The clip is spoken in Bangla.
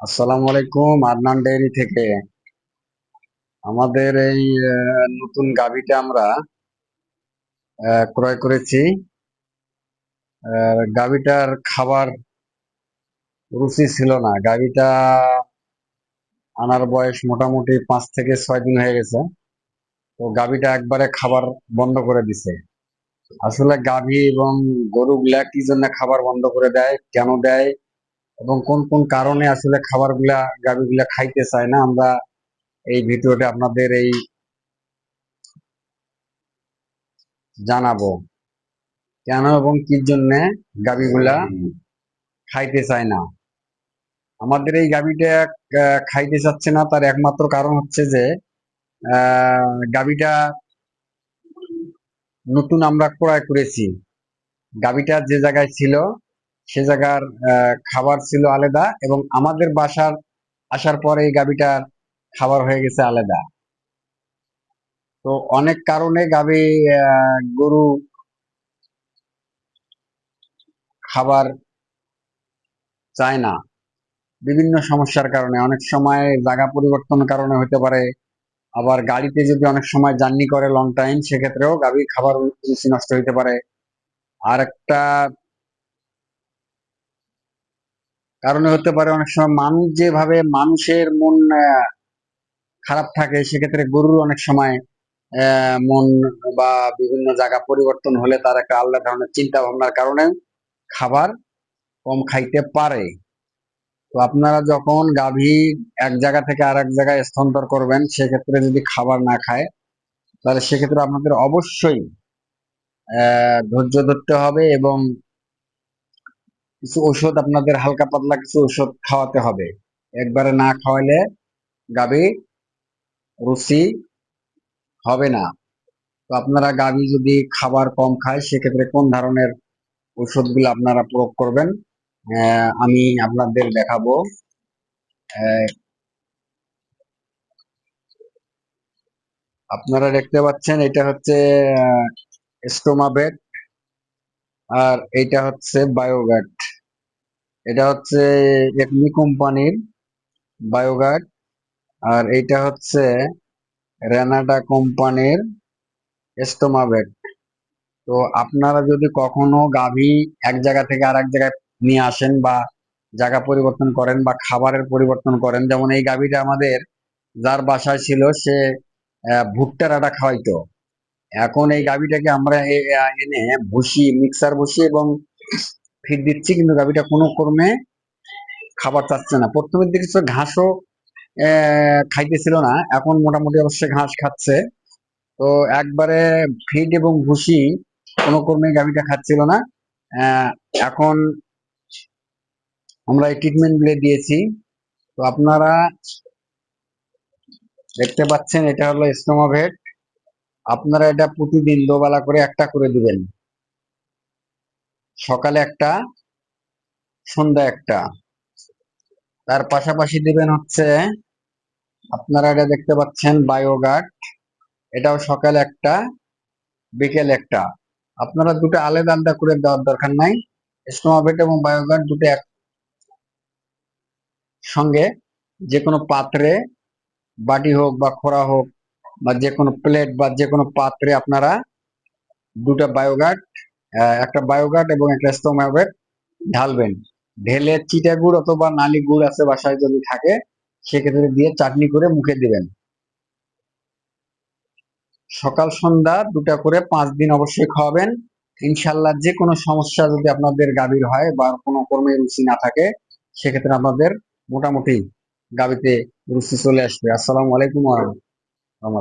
আসসালামু আলাইকুম, আদনান ডেইরি থেকে। আমাদের এই নতুন গাভীটা আমরা ক্রয় করেছি। গাভীটার খাবার রুচি ছিল না। গাভীটা আনার বয়স মোটামুটি পাঁচ থেকে ছয় দিন হয়ে গেছে। তো গাভীটা একবারে খাবার বন্ধ করে দিছে। আসলে গাভী এবং গরু গরুগুলা কি জন্য খাবার বন্ধ করে দেয়, কেন দেয় এবং কোন কোন কারণে আসলে খাবারগুলা, গাভীগুলা খাইতে চায় না, আমরা এই ভিডিওতে আপনাদের এই জানাব। কেন এবং কি জন্য গাভীগুলা খাইতে চায় না? আমাদের এই গাভীটা খাইতে চাচ্ছে না, তার একমাত্র কারণ হচ্ছে যে গাভীটা নতুন আমরা ক্রয় করেছি। গাভীটা যে জায়গায় ছিল সে জায়গার খাবার ছিল আলাদা এবং আমাদের বাসার আসার পরে এই গাভীটার খাবার হয়ে গেছে আলাদা। তো অনেক কারণে আহ, গরু খাবার চায় না। বিভিন্ন সমস্যার কারণে অনেক সময় জায়গা পরিবর্তন কারণে হতে পারে আবার গাড়িতে যদি অনেক সময় জার্নি করে লং টাইম সেক্ষেত্রেও গাভীর খাবার রুচি নষ্ট হতে পারে। আর একটা কারণে হতে পারে অনেক সময় মানুষ যেভাবে মানুষের মন খারাপ থাকে, সেক্ষেত্রে গরুর অনেক সময় মন বা বিভিন্ন জায়গা পরিবর্তন হলে তার একটা আলাদা ধরনের চিন্তা ভাবনার কারণে খাবার কম খাইতে পারে। তো আপনারা যখন গাভী এক জায়গা থেকে আর এক জায়গায় স্থানান্তর করবেন, সেক্ষেত্রে যদি খাবার না খায়, তাহলে সেক্ষেত্রে আপনাদের অবশ্যই ধৈর্য ধরতে হবে এবং কিছু ওষুধ আপনাদের হালকা পাতলা কিছু ওষুধ খাওয়াতে হবে। একবারে না খাওয়াইলে গাভী রুচি হবে না। তো আপনারা গাভী যদি খাবার কম খায়, সেক্ষেত্রে কোন ধরনের ওষুধগুলো আপনারা প্রয়োগ করবেন? আমি আপনাদের দেখাবো। আপনারা দেখতে পাচ্ছেন, এটা হচ্ছে স্টোমাবেট। আর এটা হচ্ছে বায়োগ্যাট এটা হচ্ছে একমি কোম্পানির বায়োগ্যাট আর এটা হচ্ছে রেনাডা কোম্পানির স্টোমাবেট তো আপনারা যদি কখনো গাভী এক জায়গা থেকে আর এক জায়গায় নিয়ে আসেন বা জায়গা পরিবর্তন করেন বা খাবারের পরিবর্তন করেন, যেমন এই গাভীটা আমাদের যার বাসায় ছিল সে ভুট্টার আটা খাওয়াইতো। এখন এই গাভীটাকে আমরা এনে ভুসি মিক্সার ভুসি এবং ফিড দিচ্ছি কিন্তু গাভীটা কোনো কর্মে খাবার চাচ্ছে না। প্রথমের দিকে ঘাসও খাইতেছিল না, এখন মোটামুটি অবশ্যই ঘাস খাচ্ছে। তো একবারে ফিড এবং ভুসি কোনো কর্মে গাভীটা খাচ্ছিল না। এখন আমরা এই ট্রিটমেন্টগুলো দিয়েছি। তো আপনারা দেখতে পাচ্ছেন, এটা হলো স্টোমাভেট আপনারা এটা প্রতিদিন দোবেলা করে একটা করে দিবেন। সকালে একটা সন্ধ্যা একটা। তার পাশাপাশি দিবেন হচ্ছে, আপনারা এটা দেখতে পাচ্ছেন, বায়োগার্ড। এটাও সকালে একটা, বিকেল একটা। আপনারা দুটো আলাদা আলাদা করে দেওয়ার দরকার নাই। স্টোমাভেট এবং বায়োগার্ড দুটো এক সঙ্গে যে কোনো পাত্রে, বাটি হোক বা খোড়া হোক বা যে কোনো প্লেট বা যে কোনো পাত্রে আপনারা দুটো বায়োগার্ড একটা বায়োগার্ড এবং একটা স্টোমাভেট ঢালবেন। ঢেলে চিটা গুড় অথবা নালি গুড় আছে বাসায় যদি থাকে, সেক্ষেত্রে দিয়ে চাটনি করে মুখে দিবেন। সকাল, সন্ধ্যা দুটা করে পাঁচ দিন অবশ্যই খাওয়াবেন। ইনশাল্লাহ যে কোনো সমস্যা যদি আপনাদের গাভীর হয় বা কোনো কর্মে রুচি না থাকে, সেক্ষেত্রে আপনাদের মোটামুটি গাভীতে রুচি চলে আসবে। আসসালামু আলাইকুম।